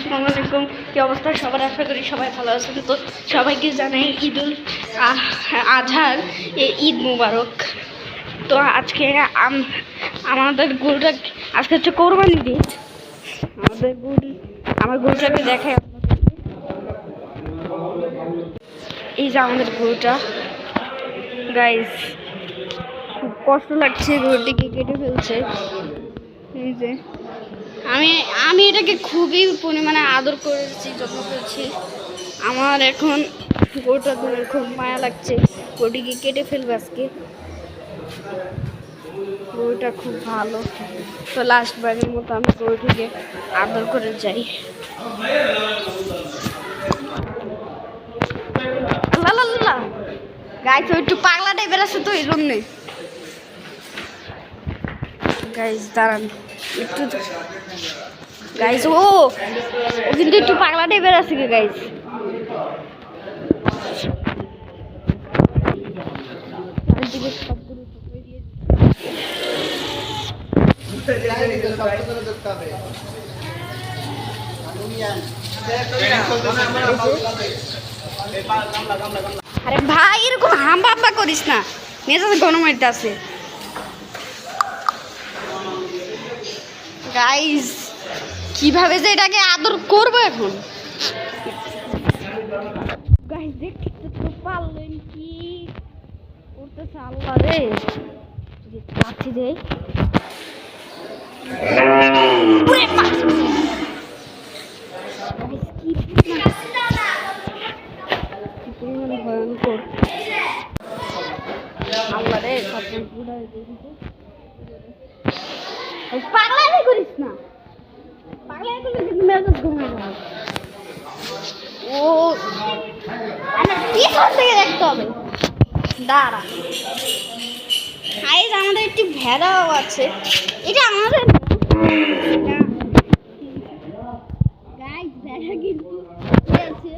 আসসালামু কি অবস্থা? সবার আশা করি সবাই ভালো আছেন। তো সবাইকে জানাই ঈদুল আজহার ঈদ মুবারক। তো আজকে আমাদের গরুটা আজকে হচ্ছে কোরবানি দিন। আমাদের গরু আমার গরুটাকে আপনাদেরকে। এই যে আমাদের গরুটা। গাইস খুব কষ্ট লাগছে, গরুটিকে কেটে ফেলছে। এই যে। আমি আমি এটাকে খুবই পরিমাণে আদর করেছি, যত্ন করেছি। আমার এখন গরুটা খুব মায়া লাগছে। গরুটিকে কেটে ফেলবে আজকে। গরুটা খুব ভালো। তো লাস্ট বারের মতো আমি গরুটিকে আদর করে যাই। গাই তো একটু পাগলা টাইপের আছে তো, এই জন্যে। গাইজ দাঁড়ান। একটু গাইজ ও কিন্তু একটু পাগলা টাইপের আছে কি গাইজ আরে ভাই, এরকম হাম্বা হাম্বা করিস না। মেজাজ গণমাইতে আছে গাইস কীভাবে যে এটাকে আদর করব এখন? গাইস দেখতে তো পারলেন কি করতেছে আল্লাহ রে? কাছে কি ভয়ঙ্কর। আল্লাহ রে সব পুরা দেখি পাগলামি করিস না। পাগলামি করলে কিন্তু মেজাজ ও। আমার থেকে দেখতে হবে। দাঁড়া। আইজ আমাদের একটি ভেড়াও আছে। এটা আমাদের ভেড়া কিন্তু আছে।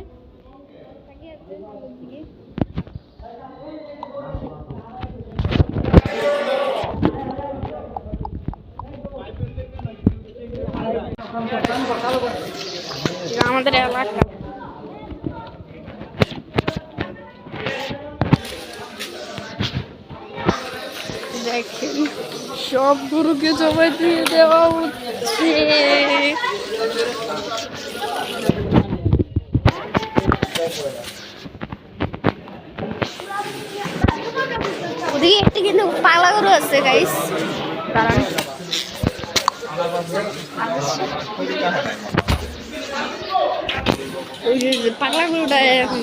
দেখেন সব গরুকে জবাই দিয়ে দেওয়া হচ্ছে। ওদিকে একটি কিন্তু পালা গরু আছে গাইস দাঁড়ান। পাগলা গরুটা এখন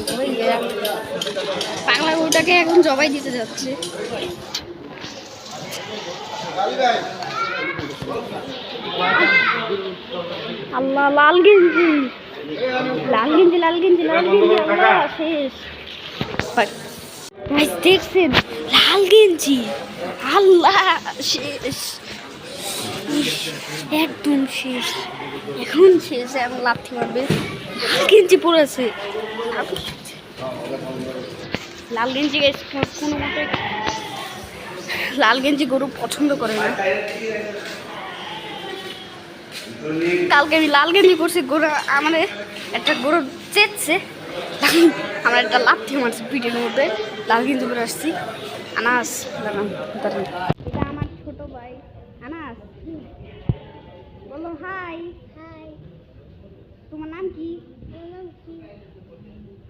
পাগলা গরুটাকে এখন জবাই দিতে যাচ্ছে। আল্লাহ লাল গেঞ্জি। লাল গেঞ্জি লাল গেঞ্জি লাল গেঞ্জি আল্লাহ শেষ। Guys, দেখছেন? লাল গেঞ্জি। আল্লাহ শেষ। একদম শেষ। এখন শেষ এখন লাথি মারবে। লাল গেঞ্জি পড়েছে লাল গেঞ্জি guys, কোনো মতে লাল গেঞ্জি গরু পছন্দ করে না। কালকে আমি লাল গেঞ্জি করছি গরু আমাদের একটা গরু চেচ্ছে আমার একটা লাথি মারছে পিঠের মধ্যে লাল গেঞ্জি করে আসছি। আনাস দাঁড়ান দাঁড়ান। এটা আমার ছোট ভাই আনাস। বলো হাই হাই তোমার নাম কি?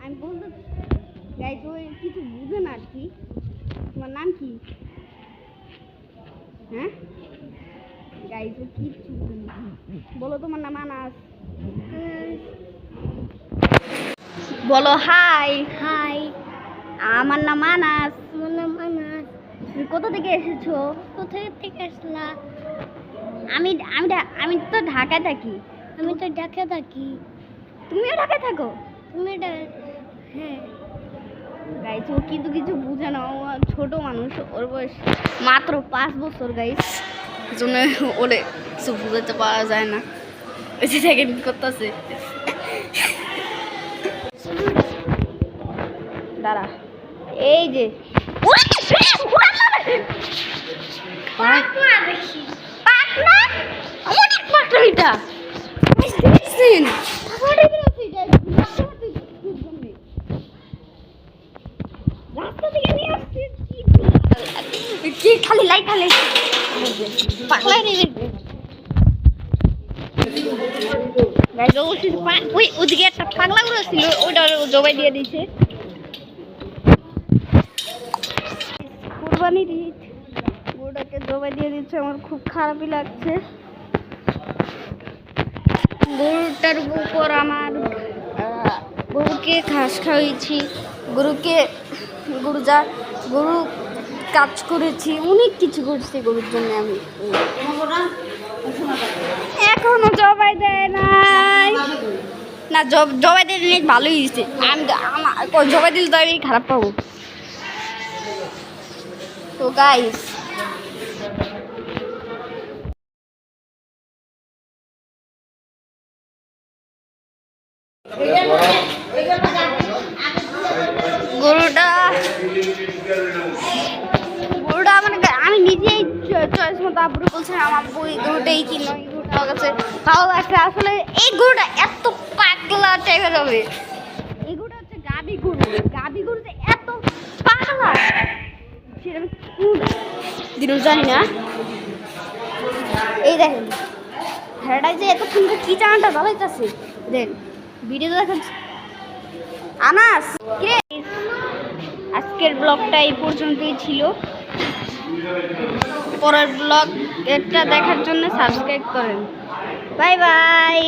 আমি বলতে গাই তো কিছু বুঝে না আর কি। তোমার নাম কি? হ্যাঁ? বলো তোমার নাম আনাস। বলো হাই হাই আমার নাম আনাস। আমার নাম আনাস। তুমি কোথা থেকে এসেছ? কোথা থেকে আসলা? আমি আমি আমি তো ঢাকায় থাকি। আমি তো ঢাকায় থাকি। তুমিও ঢাকায় থাকো? তুমি হ্যাঁ। গাইস ও কিন্তু কিছু বুঝে না ও ছোট মানুষ ওর বয়স মাত্র পাঁচ বছর গাইস জন্য ওরে কিছু বুঝাতে পারা যায় না। ওই যে সেকেন্ড করতেছে। দাঁড়া। এই যে। অনেক পাকনা এটা। খালি রে গাইজ ওই ওদিকে একটা পাগলা গুলো ছিল ওইটা জবাই দিয়ে দিয়েছে। কুরবানির ঈদ গরুটাকে জবাই দিয়ে দিচ্ছে আমার খুব খারাপই লাগছে। গরুটার উপর আমার গরুকে ঘাস খাওয়িয়েছি গরুকে গরু যা গরু কাজ করেছি, অনেক কিছু করছি গরুর জন্য আমি। এখনও জবাই দেয় নাই। না জব- জবাই দিলে অনেক ভালোই হয়েছে আমি আমার জবাই দিলে তো আমি খারাপ পাবো। তো গাইস মতো আব্বু বলছে, আমার বই গরুটাই কিনো এই আমার কাছে। ভালো লাগছে আসলে এই গরুটা এত পাগলা টাইপের হবে। এই গরুটা হচ্ছে গাবি গরু। গাবি গরু যে এত পাগলা। সেটা আমি জানি না। এই দেখেন, ভেড়াটাই যে এত সুন্দর কি চানাটা জ্বালাইতেছে। দেন ভিডিও দেখেন। আনাস। কে? আজকের ব্লগটা এই পর্যন্তই ছিল। পরের ব্লগ এটা দেখার জন্য সাবস্ক্রাইব করেন। Bye bye